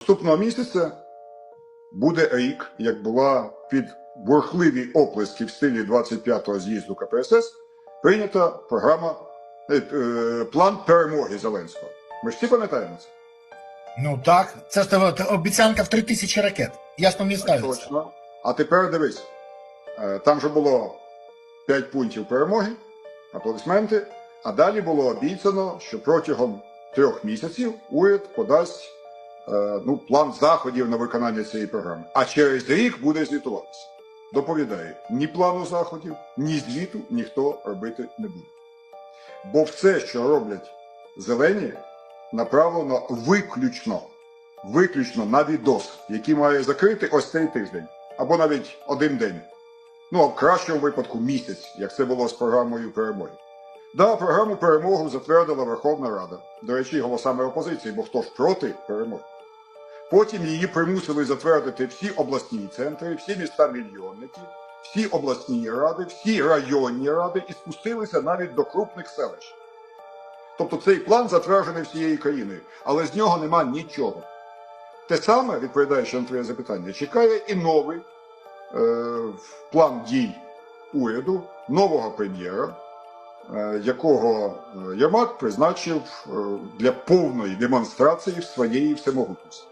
Наступного місяця буде рік, як була під бурхливі оплески в стилі 25-го з'їзду КПСС прийнята програма е, е, план перемоги Зеленського. Ми ж всі пам'ятаємо це. Ну так, це ж обіцянка в три тисячі ракет. Я ж пам'ятаю. Точно. А тепер дивись. Е, Там же було 5 пунктів перемоги, аплодисменти. А далі було обіцяно, що протягом трьох місяців уряд подасть ну, план заходів на виконання цієї програми. А через рік буде звітуватися. Доповідає, ні плану заходів, ні звіту ніхто робити не буде. Бо все, що роблять зелені, направлено виключно виключно на відос, який має закрити ось цей тиждень, або навіть один день. Ну, а в кращому випадку місяць, як це було з програмою перемоги. Да, програму перемогу затвердила Верховна Рада. До речі, голосами опозиції, бо хто ж проти перемоги. Потім її примусили затвердити всі обласні центри, всі міста мільйонники, всі обласні ради, всі районні ради і спустилися навіть до крупних селищ. Тобто цей план затверджений всією країною, але з нього нема нічого. Те саме, відповідаючи на твоє запитання, чекає і новий е, план дій уряду, нового прем'єра, е, якого е, Єрмак призначив е, для повної демонстрації своєї всемогутності.